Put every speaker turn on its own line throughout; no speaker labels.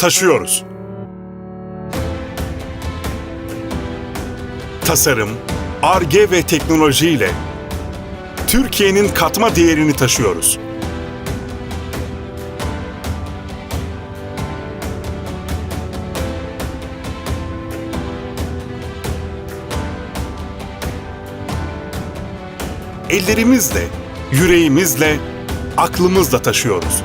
taşıyoruz. Tasarım, Ar-Ge ve teknolojiyle Türkiye'nin katma değerini taşıyoruz. Ellerimizle, yüreğimizle, aklımızla taşıyoruz.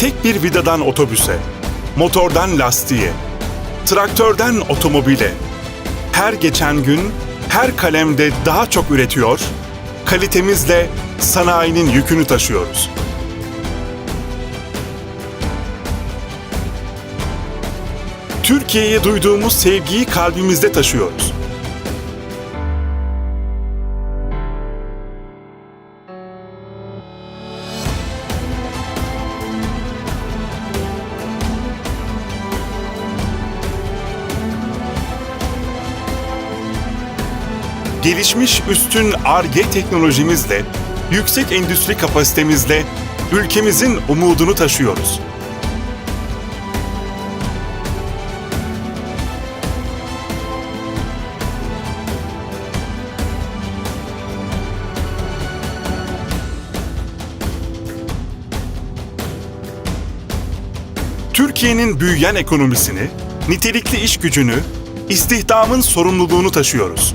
Tek bir vidadan otobüse, motordan lastiğe, traktörden otomobile, her geçen gün her kalemde daha çok üretiyor, kalitemizle sanayinin yükünü taşıyoruz. Türkiye'ye duyduğumuz sevgiyi kalbimizde taşıyoruz. Gelişmiş üstün Ar-Ge teknolojimizle, yüksek endüstri kapasitemizle ülkemizin umudunu taşıyoruz. Türkiye'nin büyüyen ekonomisini, nitelikli iş gücünü, istihdamın sorumluluğunu taşıyoruz.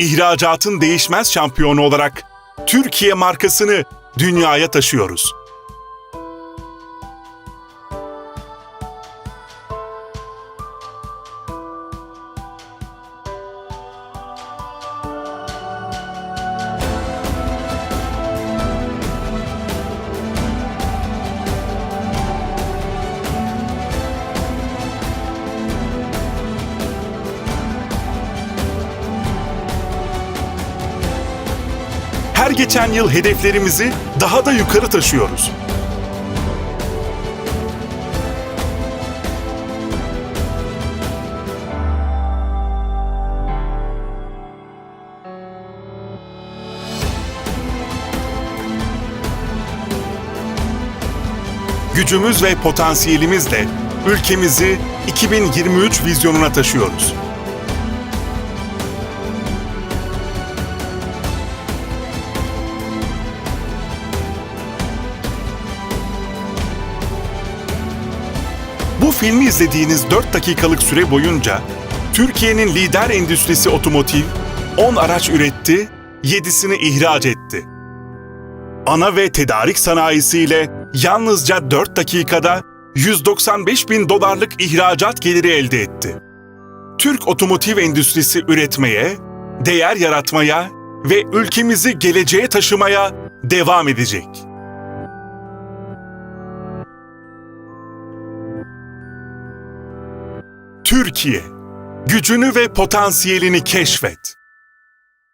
İhracatın değişmez şampiyonu olarak Türkiye markasını dünyaya taşıyoruz. Her geçen yıl hedeflerimizi daha da yukarı taşıyoruz. Gücümüz ve potansiyelimizle ülkemizi 2023 vizyonuna taşıyoruz. Bu filmi izlediğiniz 4 dakikalık süre boyunca Türkiye'nin lider endüstrisi otomotiv 10 araç üretti, 7'sini ihraç etti. Ana ve tedarik sanayisiyle yalnızca 4 dakikada 195 bin dolarlık ihracat geliri elde etti. Türk otomotiv endüstrisi üretmeye, değer yaratmaya ve ülkemizi geleceğe taşımaya devam edecek. Türkiye, gücünü ve potansiyelini keşfet.